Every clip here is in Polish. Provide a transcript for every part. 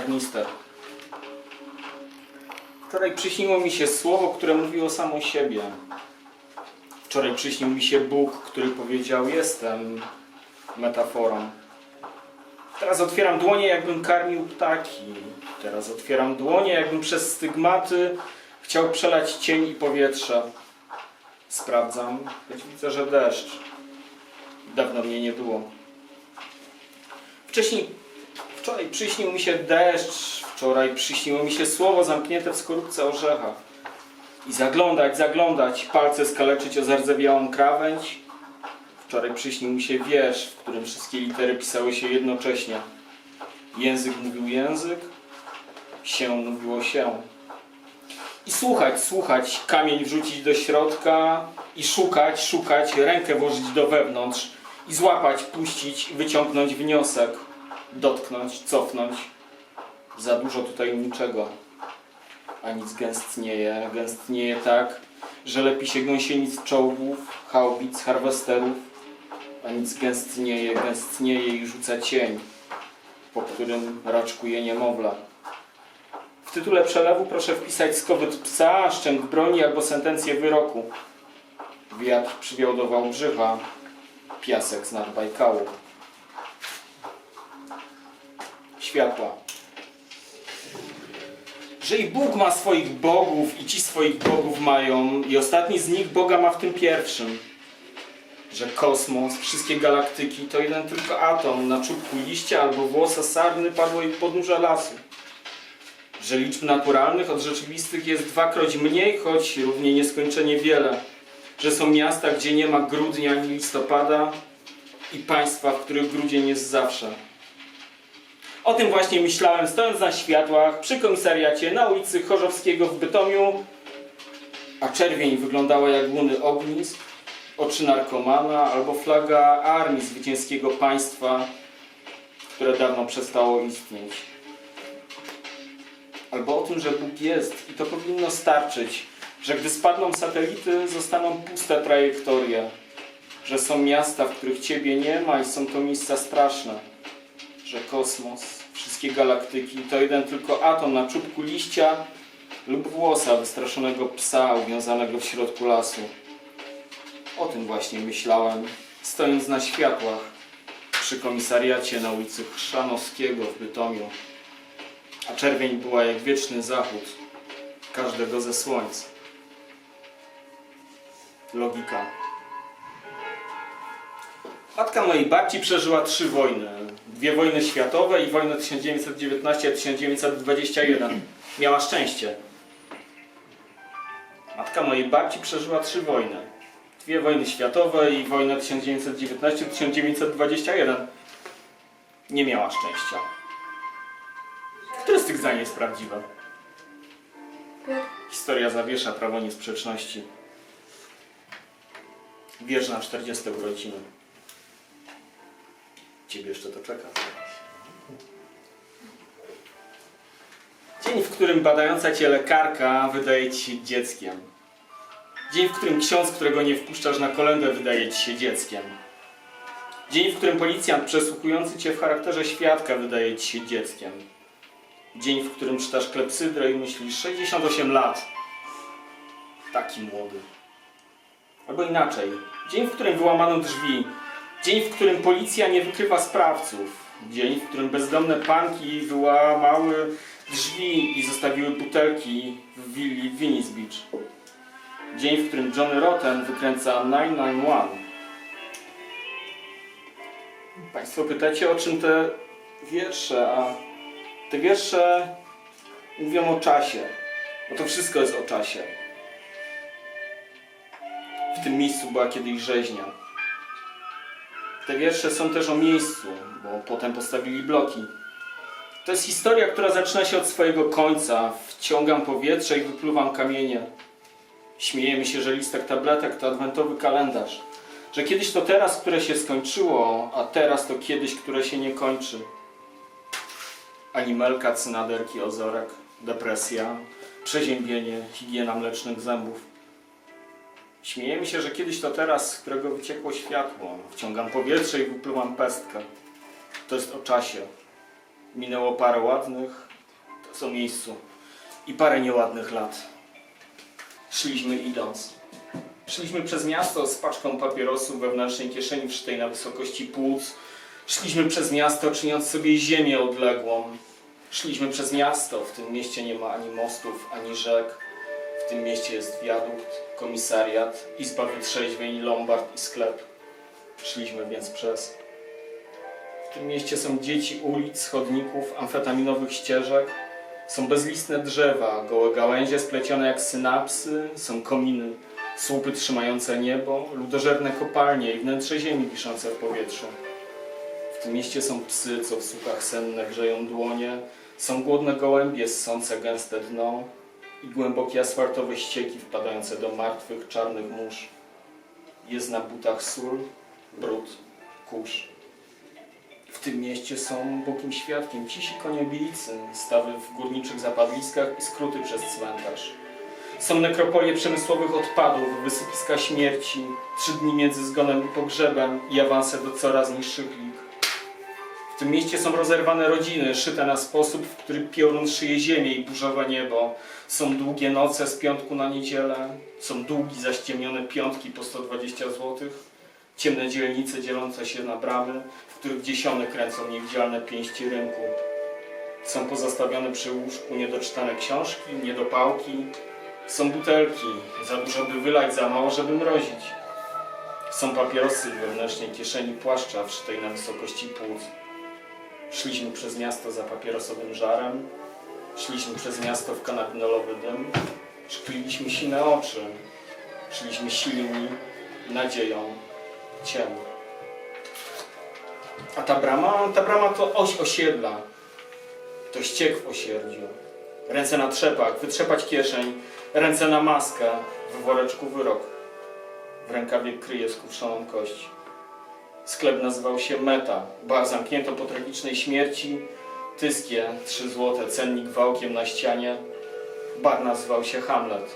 karnister. Wczoraj przyśniło mi się słowo, które mówiło samo siebie. Wczoraj przyśnił mi się Bóg, który powiedział: Jestem metaforą. Teraz otwieram dłonie, jakbym karmił ptaki. Teraz otwieram dłonie, jakbym przez stygmaty chciał przelać cień i powietrze. Sprawdzam, choć widzę, że deszcz. Dawno mnie nie było. Wcześniej, wczoraj przyśnił mi się deszcz, wczoraj przyśniło mi się słowo zamknięte w skorupce orzecha. I zaglądać, zaglądać, palce skaleczyć o zardzewiałą krawędź. Wczoraj przyśnił mi się wiersz, w którym wszystkie litery pisały się jednocześnie. Język mówił język, się mówiło się. I słuchać, słuchać, kamień wrzucić do środka i szukać, szukać, rękę włożyć do wewnątrz i złapać, puścić, wyciągnąć wniosek, dotknąć, cofnąć. Za dużo tutaj niczego. A nic gęstnieje, gęstnieje tak, że lepi się gąsienic czołgów, haubic, harwesterów, a nic gęstnieje, gęstnieje i rzuca cień, po którym raczkuje niemowlę. W tytule przelewu proszę wpisać skowyt psa, szczęk broni albo sentencję wyroku. Wiatr przywiał do piasek z nad Bajkału. Światła. Że i Bóg ma swoich bogów i ci swoich bogów mają i ostatni z nich Boga ma w tym pierwszym. Że kosmos, wszystkie galaktyki to jeden tylko atom na czubku liścia albo włosa sarny padło i podnóża lasu że liczb naturalnych od rzeczywistych jest dwakroć mniej, choć równie nieskończenie wiele, że są miasta, gdzie nie ma grudnia ani listopada i państwa, w których grudzień jest zawsze. O tym właśnie myślałem, stojąc na światłach przy komisariacie na ulicy Chorzowskiego w Bytomiu, a czerwień wyglądała jak łuny ognisk, oczy narkomana albo flaga armii zwycięskiego państwa, które dawno przestało istnieć. Albo o tym, że Bóg jest i to powinno starczyć, że gdy spadną satelity, zostaną puste trajektorie, że są miasta, w których Ciebie nie ma i są to miejsca straszne, że kosmos, wszystkie galaktyki to jeden tylko atom na czubku liścia lub włosa wystraszonego psa uwiązanego w środku lasu. O tym właśnie myślałem, stojąc na światłach przy komisariacie na ulicy Chrzanowskiego w Bytomiu a czerwień była jak wieczny zachód każdego ze słońc. Logika. Matka mojej babci przeżyła trzy wojny. Dwie wojny światowe i wojnę 1919-1921. Miała szczęście. Matka mojej babci przeżyła trzy wojny. Dwie wojny światowe i wojnę 1919-1921. Nie miała szczęścia. Które z tych zdań jest prawdziwe? Historia zawiesza prawo niesprzeczności. Wierz na 40 urodziny. Ciebie jeszcze to czeka. Dzień, w którym badająca cię lekarka wydaje ci się dzieckiem. Dzień, w którym ksiądz, którego nie wpuszczasz na kolędę, wydaje ci się dzieckiem. Dzień, w którym policjant przesłuchujący cię w charakterze świadka wydaje ci się dzieckiem. Dzień, w którym czytasz klepsydrę i myślisz 68 lat. Taki młody. Albo inaczej. Dzień, w którym wyłamano drzwi. Dzień, w którym policja nie wykrywa sprawców. Dzień, w którym bezdomne panki wyłamały drzwi i zostawiły butelki w willi w Venice Beach. Dzień, w którym Johnny Rotten wykręca 991. Państwo pytacie, o czym te wiersze, a te wiersze mówią o czasie, bo to wszystko jest o czasie. W tym miejscu była kiedyś rzeźnia. Te wiersze są też o miejscu, bo potem postawili bloki. To jest historia, która zaczyna się od swojego końca. Wciągam powietrze i wypluwam kamienie. Śmiejemy się, że listek tabletek to adwentowy kalendarz. Że kiedyś to teraz, które się skończyło, a teraz to kiedyś, które się nie kończy. Animelka, cynaderki, ozorek, depresja, przeziębienie, higiena mlecznych zębów. Śmiejemy się, że kiedyś to teraz, z którego wyciekło światło. Wciągam powietrze i wypluwam pestkę. To jest o czasie. Minęło parę ładnych w tym miejscu i parę nieładnych lat. Szliśmy idąc. Szliśmy przez miasto z paczką papierosów wewnętrznej kieszeni wszytej na wysokości płuc. Szliśmy przez miasto, czyniąc sobie ziemię odległą. Szliśmy przez miasto. W tym mieście nie ma ani mostów, ani rzek. Tym mieście jest wiadukt, komisariat, izba wytrzeźwień, lombard i sklep. Szliśmy więc przez. W tym mieście są dzieci ulic, chodników, amfetaminowych ścieżek. Są bezlistne drzewa, gołe gałęzie splecione jak synapsy, są kominy, słupy trzymające niebo, ludożerne kopalnie i wnętrze ziemi wiszące w powietrzu. W tym mieście są psy, co w słupach senne grzeją dłonie, są głodne gołębie ssące gęste dno i głębokie asfaltowe ścieki wpadające do martwych, czarnych mórz. Jest na butach sól, brud, kurz. W tym mieście są bogim świadkiem cisi koniebilicy, stawy w górniczych zapadliskach i skróty przez cmentarz. Są nekropolie przemysłowych odpadów, wysypiska śmierci, trzy dni między zgonem i pogrzebem i awanse do coraz niższych lig. Tym mieście są rozerwane rodziny, szyte na sposób, w który piorun szyje ziemię i burzowe niebo. Są długie noce z piątku na niedzielę, są długi zaściemnione piątki po 120 złotych. Ciemne dzielnice dzielące się na bramy, w których dziesiąte kręcą niewidzialne pięści rynku. Są pozastawione przy łóżku niedoczytane książki, niedopałki. Są butelki, za dużo by wylać, za mało, żeby mrozić. Są papierosy w wewnętrznej kieszeni płaszcza wszytej na wysokości płuc. Szliśmy przez miasto za papierosowym żarem. Szliśmy przez miasto w kanabinolowy dym. Szkliliśmy sine oczy. Szliśmy silni, nadzieją, cień. A ta brama, ta brama to oś osiedla. To ściek w osierdziu. Ręce na trzepach, wytrzepać kieszeń, ręce na maskę, w woreczku wyrok. W rękawie kryje skruszoną kość. Sklep nazywał się Meta. Bar zamknięto po tragicznej śmierci. Tyskie, 3 złote, cennik wałkiem na ścianie. Bar nazywał się Hamlet.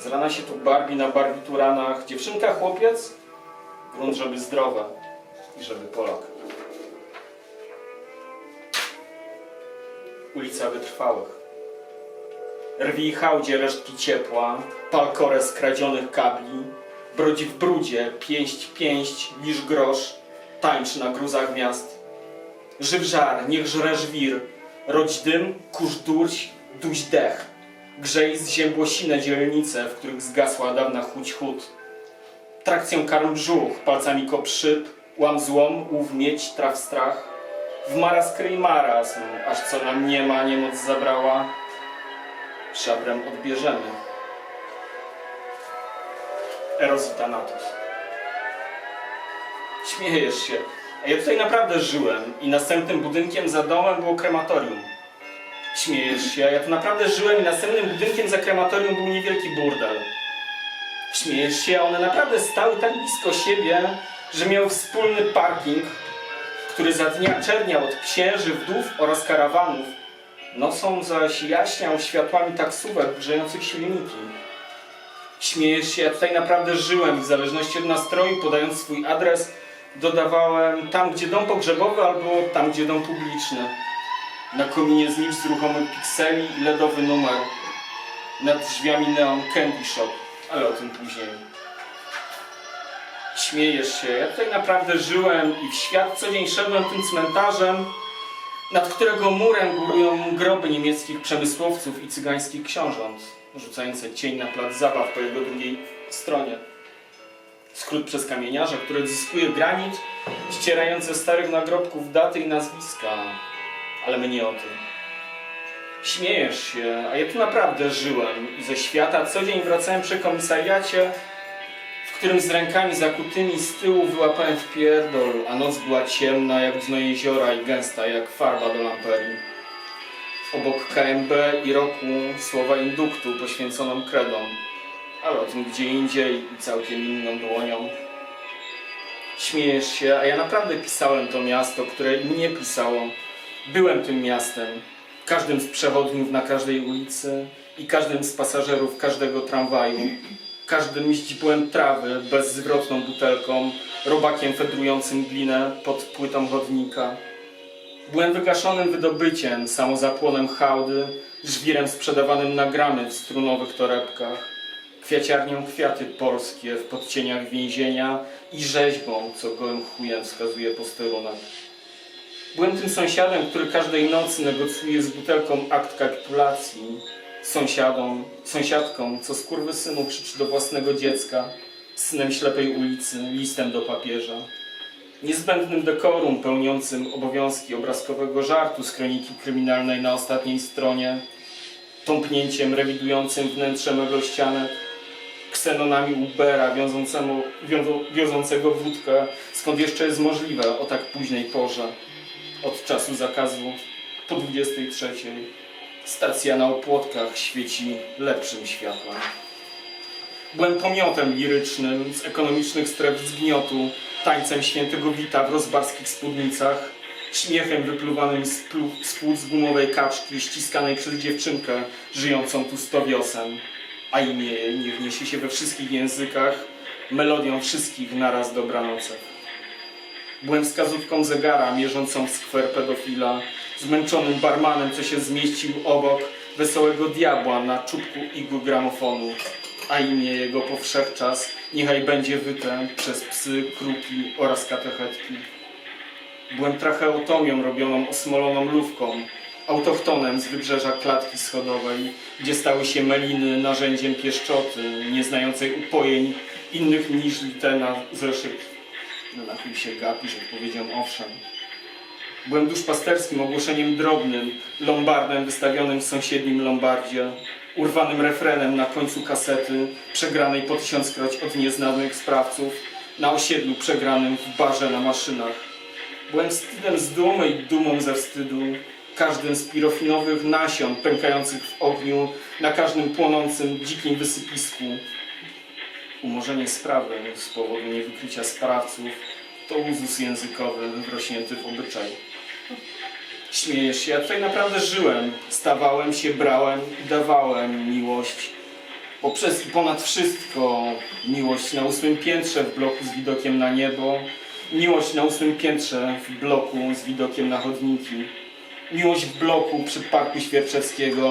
Z rana się tu barbi na barbituranach. Dziewczynka, chłopiec? Grunt, żeby zdrowe i żeby Polak. Ulica Wytrwałych. Rwi i hałdzie resztki ciepła, pal korę skradzionych kabli, brodzi w brudzie, pięść, pięść, lisz grosz, tańcz na gruzach miast. Żyw żar, niech żre żwir, rodź dym, kurz durć, duś dech. Grzej z ziębłosine dzielnice, w których zgasła dawna chuć chód. Trakcją karm brzuch, palcami kop szyb, łam złom, łów mieć, traw strach. W maraz kryj marazm, aż co nam nie ma, niemoc zabrała. Szabrem odbierzemy. Eros i Thanatos. Śmiejesz się. A ja tutaj naprawdę żyłem i następnym budynkiem za domem było krematorium. Śmiejesz się, a ja tu naprawdę żyłem i następnym budynkiem za krematorium był niewielki burdel. Śmiejesz się, a one naprawdę stały tak blisko siebie, że miały wspólny parking, który za dnia czerniał od księży, wdów oraz karawanów. Nocą zaś jaśniał światłami taksówek grzejących silniki. Śmiejesz się, ja tutaj naprawdę żyłem w zależności od nastroju, podając swój adres, dodawałem tam, gdzie dom pogrzebowy albo tam, gdzie dom publiczny. Na kominie z ruchomych pikseli i LEDowy numer. Nad drzwiami neon Candy Shop, ale o tym później. Śmiejesz się, ja tutaj naprawdę żyłem i w świat co dzień szedłem tym cmentarzem, nad którego murem górują groby niemieckich przemysłowców i cygańskich książąt, rzucające cień na plac zabaw po jego drugiej stronie. Skrót przez kamieniarza, który odzyskuje granit, ścierając ze starych nagrobków daty i nazwiska. Ale my nie o tym. Śmiejesz się, a ja tu naprawdę żyłem i ze świata co dzień wracałem przy komisariacie, w którym z rękami zakutymi z tyłu wyłapałem w pierdol, a noc była ciemna jak dno jeziora i gęsta jak farba do lamperii. Obok KMB i roku słowa induktu poświęconą kredą, ale o tym gdzie indziej i całkiem inną dłonią. Śmiejesz się, a ja naprawdę pisałem to miasto, które mnie pisało. Byłem tym miastem, każdym z przechodniów na każdej ulicy i każdym z pasażerów każdego tramwaju każdym źdźbłem trawy, bezzwrotną butelką, robakiem fedrującym glinę pod płytą chodnika. Byłem wygaszonym wydobyciem, samozapłonem hałdy, żwirem sprzedawanym na gramy w strunowych torebkach, kwiaciarnią kwiaty polskie w podcieniach więzienia i rzeźbą, co gołym chujem wskazuje posterunek. Byłem tym sąsiadem, który każdej nocy negocjuje z butelką akt kapitulacji, sąsiadką, co skurwysynu krzyczy do własnego dziecka, synem ślepej ulicy, listem do papieża niezbędnym dekorum pełniącym obowiązki obrazkowego żartu z kroniki kryminalnej na ostatniej stronie, tąpnięciem rewidującym wnętrze meglościanek, ksenonami Ubera wiązącemu, wiozą, wódkę, skąd jeszcze jest możliwe o tak późnej porze, od czasu zakazu po 23. Stacja na opłotkach świeci lepszym światłem. Byłem pomiotem lirycznym z ekonomicznych stref zgniotu, tańcem świętego Wita w rozbarskich spódnicach, śmiechem wypluwanym z, plu, z płuc gumowej kaczki ściskanej przez dziewczynkę żyjącą tu sto wiosen, a imię jej niech niesie się we wszystkich językach, melodią wszystkich naraz dobranocek. Byłem wskazówką zegara mierzącą w skwer pedofila, zmęczonym barmanem, co się zmieścił obok wesołego diabła na czubku igły gramofonu, a imię jego powszechczas niechaj będzie wyte przez psy, kruki oraz katechetki. Byłem tracheotomią robioną osmoloną lówką, autochtonem z wybrzeża klatki schodowej, gdzie stały się meliny narzędziem pieszczoty, nie znającej upojeń innych niż te na zeszyt. Na chuj się gapi, że powiedziałem owszem. Byłem duszpasterskim ogłoszeniem drobnym, lombardem wystawionym w sąsiednim lombardzie, urwanym refrenem na końcu kasety, przegranej po tysiąckroć od nieznanych sprawców, na osiedlu przegranym w barze na maszynach. Byłem wstydem z dumy i dumą ze wstydu, każdym z pirofinowych nasion pękających w ogniu, na każdym płonącym dzikim wysypisku. Umorzenie sprawy z powodu niewykrycia sprawców to uzus językowy wrośnięty w obyczaj. Śmiejesz się, ja tutaj naprawdę żyłem. Stawałem się, brałem i dawałem miłość. Poprzez i ponad wszystko miłość na ósmym piętrze w bloku z widokiem na niebo. Miłość na ósmym piętrze w bloku z widokiem na chodniki. Miłość w bloku przy Parku Świerczewskiego